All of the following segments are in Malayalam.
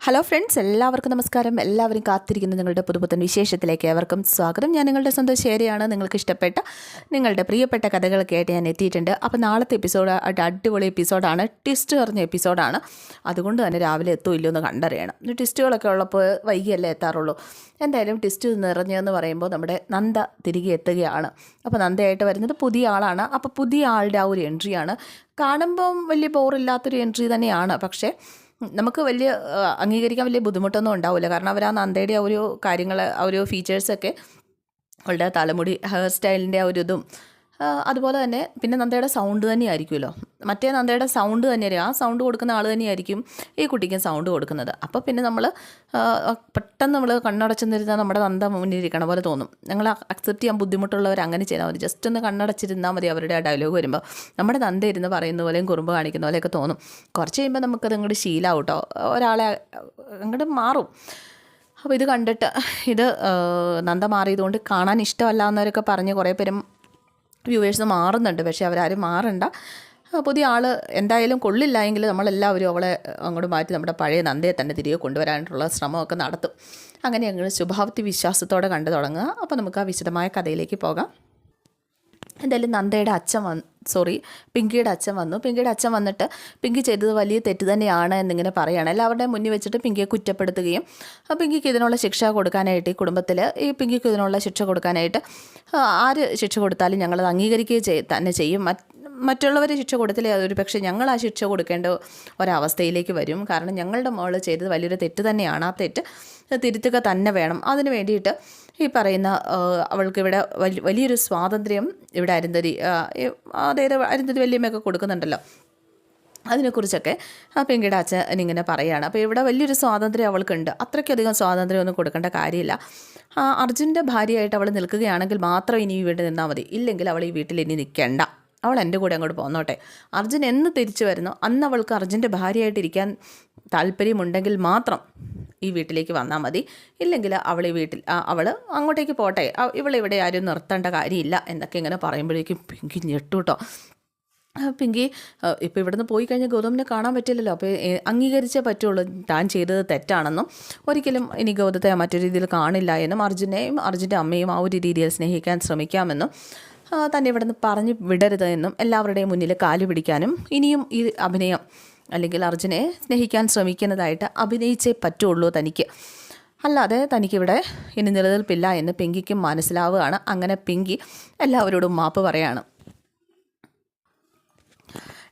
ഹലോ ഫ്രണ്ട്സ് എല്ലാവർക്കും നമസ്കാരം. എല്ലാവരും കാത്തിരിക്കുന്ന നിങ്ങളുടെ പുതുപുത്തൻ വിശേഷത്തിലേക്ക് ഏവർക്കും സ്വാഗതം. ഞാൻ നിങ്ങളുടെ സ്വന്തം ശേരിയാണ്. നിങ്ങൾക്ക് ഇഷ്ടപ്പെട്ട നിങ്ങളുടെ പ്രിയപ്പെട്ട കഥകളൊക്കെ ആയിട്ട് ഞാൻ എത്തിയിട്ടുണ്ട്. അപ്പോൾ നാളത്തെ എപ്പിസോഡ് അടിപൊളി എപ്പിസോഡാണ് ട്വിസ്റ്റ് പറഞ്ഞ എപ്പിസോഡാണ് അതുകൊണ്ട് തന്നെ രാവിലെ എത്തുമില്ലോ എന്ന് കണ്ടറിയണം. ട്വിസ്റ്റുകളൊക്കെ ഉള്ളപ്പോൾ വൈകിയല്ലേ എത്താറുള്ളൂ. എന്തായാലും ട്വിസ്റ്റ് നിറഞ്ഞതെന്ന് പറയുമ്പോൾ നമ്മുടെ നന്ദ തിരികെ എത്തുകയാണ്. അപ്പോൾ നന്ദയായിട്ട് വരുന്നത് പുതിയ ആളാണ്. അപ്പോൾ പുതിയ ആളുടെ ആ ഒരു എൻട്രിയാണ് കാണുമ്പം വലിയ ബോറില്ലാത്തൊരു എൻട്രി തന്നെയാണ്. പക്ഷേ നമുക്ക് വലിയ അംഗീകരിക്കാൻ വലിയ ബുദ്ധിമുട്ടൊന്നും ഉണ്ടാവില്ല കാരണം അവർ ആ നന്ദയുടെ ആ ഒരു കാര്യങ്ങൾ ആ ഒരു ഫീച്ചേഴ്സൊക്കെ അവളുടെ തലമുടി ഹെയർ സ്റ്റൈലിന്റെ ആ ഒരു ഇതും അതുപോലെ തന്നെ പിന്നെ നന്ദയുടെ സൗണ്ട് തന്നെയായിരിക്കുമല്ലോ. മറ്റേ നന്ദയുടെ സൗണ്ട് തന്നെയായിരിക്കും ആ സൗണ്ട് കൊടുക്കുന്ന ആൾ തന്നെയായിരിക്കും ഈ കുട്ടിക്കും സൗണ്ട് കൊടുക്കുന്നത്. അപ്പോൾ പിന്നെ നമ്മൾ പെട്ടെന്ന് നമ്മൾ കണ്ണടച്ചെന്നിരുന്നാൽ നമ്മുടെ നന്ദ മുന്നിലിരിക്കണ പോലെ തോന്നും. ഞങ്ങൾ അക്സെപ്റ്റ് ചെയ്യാൻ ബുദ്ധിമുട്ടുള്ളവർ അങ്ങനെ ചെയ്താൽ മതി. ജസ്റ്റ് ഒന്ന് കണ്ണടച്ചിരുന്നാൽ മതി അവരുടെ ആ ഡയലോഗ് വരുമ്പോൾ നമ്മുടെ നന്ദ ഇരുന്ന് പറയുന്ന പോലെയും കുറുമ്പ് കാണിക്കുന്ന പോലെയൊക്കെ തോന്നും. കുറച്ച് കഴിയുമ്പോൾ നമുക്കത് അങ്ങോട്ട് ശീലാവും കേട്ടോ ഒരാളെ അങ്ങോട്ട് മാറും. അപ്പോൾ ഇത് കണ്ടിട്ട് ഇത് നന്ദ മാറിയതുകൊണ്ട് കാണാൻ ഇഷ്ടമല്ല എന്നവരൊക്കെ പറഞ്ഞ് കുറേ പേരും വ്യൂവേഴ്സ് മാറുന്നുണ്ട്. പക്ഷേ അവരാരും മാറണ്ട. പുതിയ ആൾ എന്തായാലും കൊള്ളില്ല എങ്കിൽ നമ്മളെല്ലാവരും അവളെ അങ്ങോട്ട് മാറ്റി നമ്മുടെ പഴയ നന്ദയെ തന്നെ തിരികെ കൊണ്ടുവരാനായിട്ടുള്ള ശ്രമമൊക്കെ നടത്തും. അങ്ങനെ ഞങ്ങൾ ശുഭാപ്തി വിശ്വാസത്തോടെ കണ്ടു തുടങ്ങുക. അപ്പോൾ നമുക്ക് ആ വിശദമായ കഥയിലേക്ക് പോകാം. എന്തായാലും നന്ദയുടെ അച്ഛൻ വന്ന് സോറി പിങ്കിയുടെ അച്ഛൻ വന്നു. പിങ്കിയുടെ അച്ഛൻ വന്നിട്ട് പിങ്കി ചെയ്തത് വലിയ തെറ്റ് തന്നെയാണ് എന്നിങ്ങനെ പറയുകയാണ് എല്ലാവരുടെയും മുന്നിൽ വെച്ചിട്ട് പിങ്കിയെ കുറ്റപ്പെടുത്തുകയും പിങ്കിക്ക് ഇതിനുള്ള ശിക്ഷ കൊടുക്കാനായിട്ട് ഈ കുടുംബത്തിൽ ഈ പിങ്കിക്ക് ഇതിനുള്ള ശിക്ഷ കൊടുക്കാനായിട്ട് ആര് ശിക്ഷ കൊടുത്താലും ഞങ്ങളത് അംഗീകരിക്കുകയും തന്നെ ചെയ്യും. മറ്റുള്ളവർ ശിക്ഷ കൊടുത്തില്ലേ? അതൊരു പക്ഷേ ഞങ്ങൾ ആ ശിക്ഷ കൊടുക്കേണ്ട ഒരവസ്ഥയിലേക്ക് വരും. കാരണം ഞങ്ങളുടെ മോൾ ചെയ്തത് വലിയൊരു തെറ്റ് തന്നെയാണ്. ആ തെറ്റ് തിരുത്തുക തന്നെ വേണം. അതിന് വേണ്ടിയിട്ട് ഈ പറയുന്ന അവൾക്ക് ഇവിടെ വലി- വലിയൊരു സ്വാതന്ത്ര്യം ഇവിടെ അരുന്ധതി അതായത് അരുന്ധതി വല്യമ്മയൊക്കെ കൊടുക്കുന്നുണ്ടല്ലോ. അതിനെക്കുറിച്ചൊക്കെ ആ പെങ്കിയുടെ അച്ഛൻ ഇങ്ങനെ പറയുകയാണ് അപ്പോൾ ഇവിടെ വലിയൊരു സ്വാതന്ത്ര്യം അവൾക്കുണ്ട്. അത്രയ്ക്കധികം സ്വാതന്ത്ര്യമൊന്നും കൊടുക്കേണ്ട കാര്യമില്ല. അർജുന്റെ ഭാര്യയായിട്ട് അവൾ നിൽക്കുകയാണെങ്കിൽ മാത്രം ഇനി ഈ വീട്ടിൽ നിന്നാൽ മതി. ഇല്ലെങ്കിൽ അവൾ ഈ വീട്ടിൽ ഇനി നിൽക്കേണ്ട. അവൾ എന്റെ കൂടെ അങ്ങോട്ട് പോന്നോട്ടെ. അർജുൻ എന്ന് തിരിച്ചു വരുന്നു. അന്ന് അവൾക്ക് അർജുന്റെ ഭാര്യയായിട്ടിരിക്കാൻ താല്പര്യമുണ്ടെങ്കിൽ മാത്രം ഈ വീട്ടിലേക്ക് വന്നാൽ മതി. ഇല്ലെങ്കിൽ അവൾ ഈ വീട്ടിൽ അവൾ അങ്ങോട്ടേക്ക് പോട്ടെ. ഇവളിവിടെ ആരും നിർത്തേണ്ട കാര്യമില്ല എന്നൊക്കെ ഇങ്ങനെ പറയുമ്പോഴേക്കും പിങ്കി ഞെട്ടു കേട്ടോ പിങ്കി ഇപ്പോൾ ഇവിടുന്ന് പോയി കഴിഞ്ഞാൽ ഗൗതമിനെ കാണാൻ പറ്റില്ലല്ലോ. അപ്പോൾ അംഗീകരിച്ചേ പറ്റുള്ളൂ. താൻ ചെയ്തത് തെറ്റാണെന്നും ഒരിക്കലും ഇനി ഗൗതത്തെ മറ്റൊരു രീതിയിൽ കാണില്ല എന്നും അർജുനെയും അർജുന്റെ അമ്മയും ആ ഒരു രീതിയിൽ സ്നേഹിക്കാൻ ശ്രമിക്കാമെന്നും തന്നെ ഇവിടുന്ന് പറഞ്ഞു വിടരുത് എന്നും എല്ലാവരുടെയും മുന്നിൽ കാലു പിടിക്കാനും ഇനിയും ഈ അഭിനയം അല്ലെങ്കിൽ അർജുനെ സ്നേഹിക്കാൻ ശ്രമിക്കുന്നതായിട്ട് അഭിനയിച്ചേ പറ്റുള്ളൂ തനിക്ക്. അല്ലാതെ തനിക്കിവിടെ ഇനി നിലനിൽപ്പില്ല എന്ന് പിങ്കിക്കും മനസ്സിലാവുകയാണ്. അങ്ങനെ പിങ്കി എല്ലാവരോടും മാപ്പ് പറയാണ്.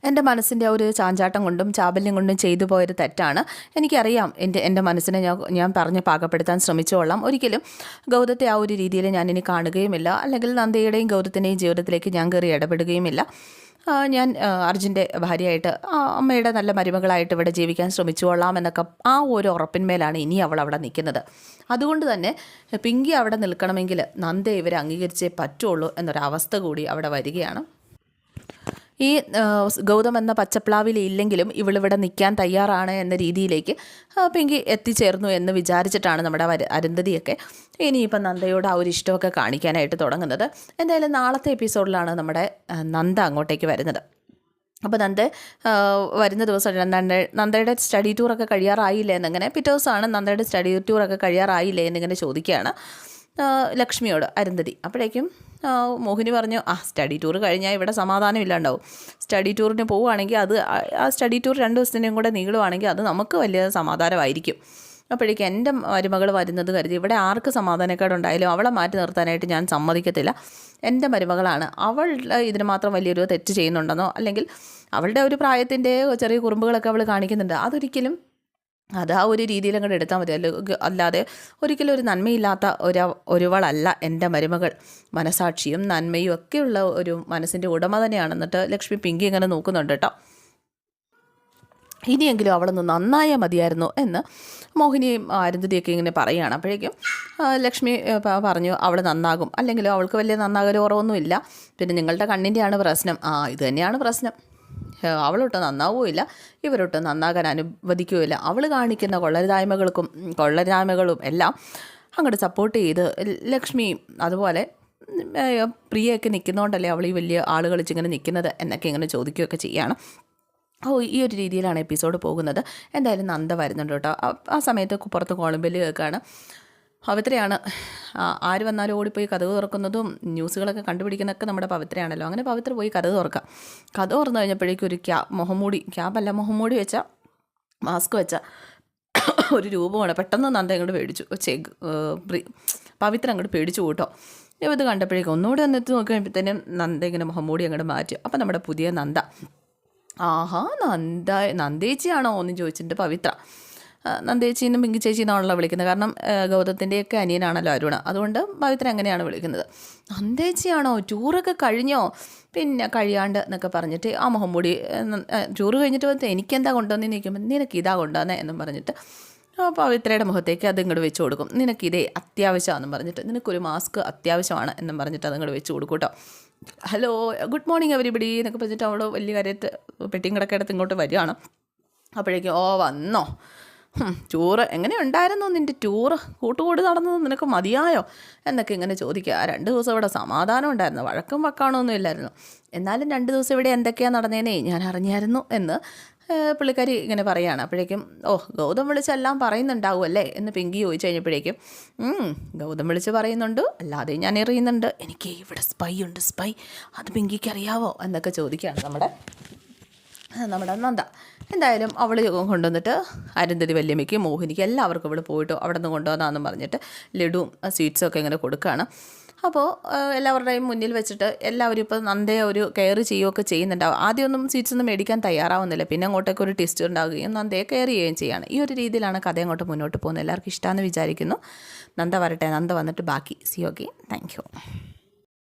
എന്റെ മനസ്സിന്റെ ഒരു ചാഞ്ചാട്ടം കൊണ്ടും ചാബല്യം കൊണ്ടും ചെയ്തു പോയൊരു തെറ്റാണ്. എനിക്കറിയാം എന്റെ എന്റെ മനസ്സിനെ ഞാൻ ഞാൻ പറഞ്ഞ് പാകപ്പെടുത്താൻ ശ്രമിച്ചോളാം. ഒരിക്കലും ഗൗതത്തെ ആ ഒരു രീതിയിൽ ഇനി കാണുകയുമില്ല. അല്ലെങ്കിൽ നന്ദയുടെയും ഗൗതത്തിന്റെയും ജീവിതത്തിലേക്ക് ഞാൻ കയറി ഇടപെടുകയുമില്ല. ഞാൻ അർജുന്റെ ഭാര്യയായിട്ട് അമ്മയുടെ നല്ല മരുമകളായിട്ട് ഇവിടെ ജീവിക്കാൻ ശ്രമിച്ചുകൊള്ളാം എന്നൊക്കെ ആ ഒരു ഉറപ്പിന്മേലാണ് ഇനി അവൾ അവിടെ നിൽക്കുന്നത്. അതുകൊണ്ട് തന്നെ പിങ്കി അവിടെ നിൽക്കണമെങ്കിൽ നന്ദ ഇവരെ അംഗീകരിച്ചേ പറ്റുള്ളൂ എന്നൊരവസ്ഥ കൂടി അവിടെ വരികയാണ്. ഈ ഗൗതം എന്ന പച്ചപ്ലാവിൽ ഇല്ലെങ്കിലും ഇവളിവിടെ നിൽക്കാൻ തയ്യാറാണ് എന്ന രീതിയിലേക്ക് പിങ്കി എത്തിച്ചേർന്നു എന്ന് വിചാരിച്ചിട്ടാണ് നമ്മുടെ അരുന്ധതിയൊക്കെ ഇനിയിപ്പം നന്ദയോട് ആ ഒരു ഇഷ്ടമൊക്കെ കാണിക്കാനായിട്ട് തുടങ്ങുന്നത്. എന്തായാലും നാളത്തെ എപ്പിസോഡിലാണ് നമ്മുടെ നന്ദ അങ്ങോട്ടേക്ക് വരുന്നത്. അപ്പോൾ നന്ദ വരുന്ന ദിവസം നന്ദ നന്ദയുടെ സ്റ്റഡി ടൂറൊക്കെ കഴിയാറായില്ലേ എന്നിങ്ങനെ പിറ്റേ ദിവസമാണ് നന്ദയുടെ സ്റ്റഡി ടൂറൊക്കെ കഴിയാറായില്ലേ എന്നിങ്ങനെ ചോദിക്കുകയാണ്. ലക്ഷ്മിയോട് അരുന്ധതി. അപ്പോഴേക്കും മോഹിനി പറഞ്ഞു ആ സ്റ്റഡി ടൂർ കഴിഞ്ഞാൽ ഇവിടെ സമാധാനം ഇല്ലാണ്ടാവും. സ്റ്റഡി ടൂറിന് പോവുകയാണെങ്കിൽ അത് ആ- സ്റ്റഡി ടൂർ രണ്ട് ദിവസത്തിന്റെയും കൂടെ നീളുവാണെങ്കിൽ അത് നമുക്ക് വലിയ സമാധാനമായിരിക്കും. അപ്പോഴേക്കും എന്റെ മരുമകൾ വരുന്നത് കരുതി ഇവിടെ ആർക്ക് സമാധാനക്കേടുണ്ടായാലും അവളെ മാറ്റി നിർത്താനായിട്ട് ഞാൻ സമ്മതിക്കത്തില്ല. എന്റെ മരുമകളാണ്. അവൾ ഇതിന് മാത്രം വലിയൊരു തെറ്റ് ചെയ്യുന്നുണ്ടെന്നോ അല്ലെങ്കിൽ അവളുടെ ഒരു പ്രായത്തിന്റെ ചെറിയ കുറുമ്പുകളൊക്കെ അവൾ കാണിക്കുന്നുണ്ട്. അതൊരിക്കലും അത് ആ ഒരു രീതിയിൽ അങ്ങോട്ട് എടുത്താൽ മതി. അല്ല അല്ലാതെ ഒരിക്കലും ഒരു നന്മയില്ലാത്ത ഒരു ഒരുവളല്ല എന്റെ മരുമകൾ. മനസാക്ഷിയും നന്മയും ഒക്കെയുള്ള ഒരു മനസ്സിന്റെ ഉടമ തന്നെയാണ്. എന്നിട്ട് ലക്ഷ്മി പിങ്കി ഇങ്ങനെ നോക്കുന്നുണ്ട് കേട്ടോ. ഇനിയെങ്കിലും അവളൊന്ന് നന്നായാൽ മതിയായിരുന്നു എന്ന് മോഹിനിയും അരുന്ധതിയൊക്കെ ഇങ്ങനെ പറയുകയാണ്. അപ്പോഴേക്കും ലക്ഷ്മി പറഞ്ഞു അവൾ നന്നാകും. അല്ലെങ്കിലും അവൾക്ക് വലിയ നന്നാകൽ കുറവൊന്നുമില്ല പിന്നെ നിങ്ങളുടെ കണ്ണിന്റെയാണ് പ്രശ്നം. ആ ഇത് തന്നെയാണ് പ്രശ്നം. അവളൊട്ട് നന്നാവുകയില്ല ഇവരൊട്ട് നന്നാകാൻ അനുവദിക്കുകയില്ല. അവൾ കാണിക്കുന്ന കൊള്ളരുതായ്മകൾക്കും കൊള്ളരുതായ്മകളും എല്ലാം അങ്ങോട്ട് സപ്പോർട്ട് ചെയ്ത് ലക്ഷ്മിയും അതുപോലെ പ്രിയയൊക്കെ നിൽക്കുന്നതുകൊണ്ടല്ലേ അവൾ ഈ വലിയ ആളുകൾ ഇങ്ങനെ നിൽക്കുന്നത് എന്നൊക്കെ ഇങ്ങനെ ചോദിക്കുകയൊക്കെ ചെയ്യാണ്. ഓ ഈ ഒരു രീതിയിലാണ് എപ്പിസോഡ് പോകുന്നത്. എന്തായാലും നന്ദ വരുന്നുണ്ട് കേട്ടോ. ആ- സമയത്ത് പുറത്ത് കോളംബെല്ല് കേൾക്കുകയാണ് പവിത്രയാണ്. ആര് വന്നാലും ഓടിപ്പോയി കഥവ് തുറക്കുന്നതും ന്യൂസുകളൊക്കെ കണ്ടുപിടിക്കുന്നതൊക്കെ നമ്മുടെ പവിത്രയാണല്ലോ. അങ്ങനെ പവിത്ര പോയി കഥ തുറക്കുക കഥ തുറന്നു കഴിഞ്ഞപ്പോഴേക്കും ഒരു ക്യാ മുഖംമൂടി ക്യാബല്ല മുഖംമൂടി വെച്ച മാസ്ക് വെച്ച ഒരു രൂപമാണ്. പെട്ടെന്ന് നന്ദ അങ്ങോട്ട് പേടിച്ചു. ചെഗ് പവിത്ര അങ്ങോട്ട് പേടിച്ചു കൂട്ടോ ഇത് കണ്ടപ്പോഴേക്കും ഒന്നുകൂടെ ഒന്ന് എത്തി നോക്കി കഴിയുമ്പോഴത്തേനും നന്ദ ഇങ്ങനെ മുഖംമൂടി അങ്ങോട്ട് മാറ്റി. അപ്പം നമ്മുടെ പുതിയ നന്ദ. ആഹാ നന്ദ നന്ദേച്ചിയാണോ എന്ന് ചോദിച്ചിട്ടുണ്ട് പവിത്ര. ആ, നന്ദേച്ചീനും പിങ്കി ചേച്ചീന്നാണല്ലോ വിളിക്കുന്നത്. കാരണം ഗൗതത്തിന്റെയൊക്കെ അനിയനാണല്ലോ അരുണ. അതുകൊണ്ട് പവിത്ര അങ്ങനെയാണ് വിളിക്കുന്നത്. നന്ദേച്ചിയാണോ? ടൂറൊക്കെ കഴിഞ്ഞോ? പിന്നെ കഴിയാണ്ട് എന്നൊക്കെ പറഞ്ഞിട്ട് ആ മുഹമ്മൂടി ടൂറ് കഴിഞ്ഞിട്ട് വന്നിട്ട് എനിക്കെന്താ കൊണ്ടുവന്ന്? നിൽക്കുമ്പോൾ നിനക്ക് ഇതാ കൊണ്ടുവന്നേ? എന്നും പറഞ്ഞിട്ട് പവിത്രയുടെ മുഖത്തേക്ക് അത് ഇങ്ങോട്ട് വെച്ച് കൊടുക്കും. നിനക്കിതേ അത്യാവശ്യമാണെന്നും പറഞ്ഞിട്ട് നിനക്കൊരു മാസ്ക് അത്യാവശ്യമാണ് എന്നും പറഞ്ഞിട്ട് അത് ഇങ്ങോട്ട് വെച്ച് കൊടുക്കും കേട്ടോ ഹലോ ഗുഡ് മോർണിംഗ് എവരിബഡി എന്നൊക്കെ പറഞ്ഞിട്ട് അവൾ വലിയ കാര്യത്ത് പെട്ടിയും ഇങ്ങോട്ട് വരികയാണ്. അപ്പോഴേക്കും ഓ വന്നോ? ടൂറ് എങ്ങനെയുണ്ടായിരുന്നു നിന്റെ ടൂറ്? കൂട്ടുകൂടി നടന്നത് നിനക്ക് മതിയായോ? എന്നൊക്കെ ഇങ്ങനെ ചോദിക്കുക. രണ്ട് ദിവസം ഇവിടെ സമാധാനം ഉണ്ടായിരുന്നു. വഴക്കും വക്കാണൊന്നും ഇല്ലായിരുന്നു. എന്നാലും രണ്ട് ദിവസം ഇവിടെ എന്തൊക്കെയാണ് നടന്നേനേ ഞാൻ അറിഞ്ഞായിരുന്നു എന്ന് പുള്ളിക്കാരി ഇങ്ങനെ പറയുകയാണ് അപ്പോഴേക്കും ഓ ഗൗതം വിളിച്ചെല്ലാം പറയുന്നുണ്ടാവും അല്ലേ? എന്ന് പിങ്കി ചോദിച്ചു കഴിഞ്ഞപ്പോഴേക്കും ഗൗതം വിളിച്ച് പറയുന്നുണ്ട്. അല്ലാതെ ഞാൻ എറിയുന്നുണ്ട്. എനിക്ക് ഇവിടെ സ്പൈ ഉണ്ട് സ്പൈ അത് പിങ്കിക്ക് അറിയാവോ? എന്നൊക്കെ ചോദിക്കുകയാണ് നമ്മുടെ നമ്മുടെ നന്ദ. എന്തായാലും അവൾ കൊണ്ടുവന്നിട്ട് അരുന്ധതി വല്യമ്മയ്ക്ക് മോഹിനിക്ക് എല്ലാവർക്കും ഇവിടെ പോയിട്ട് അവിടെ നിന്ന് കൊണ്ടുവന്നാന്നും പറഞ്ഞിട്ട് ലഡുവും സ്വീറ്റ്സും ഒക്കെ ഇങ്ങനെ കൊടുക്കുകയാണ് അപ്പോൾ എല്ലാവരുടെയും മുന്നിൽ വെച്ചിട്ട് എല്ലാവരും ഇപ്പോൾ നന്ദയെ ഒരു കെയർ ചെയ്യുകയൊക്കെ ചെയ്യുന്നുണ്ടാവും ആദ്യമൊന്നും സ്വീറ്റ്സ് ഒന്നും മേടിക്കാൻ തയ്യാറാവുന്നില്ല. പിന്നെ അങ്ങോട്ടേക്ക് ഒരു ടെസ്റ്റ് ഉണ്ടാവുകയും നന്ദയെ കെയർ ചെയ്യുകയും ചെയ്യുകയാണ് ഈ ഒരു രീതിയിലാണ് കഥ അങ്ങോട്ട് മുന്നോട്ട് പോകുന്നത്. എല്ലാവർക്കും ഇഷ്ടമാണെന്ന് വിചാരിക്കുന്നു. നന്ദ വരട്ടെ. നന്ദ വന്നിട്ട് ബാക്കി. C okay thank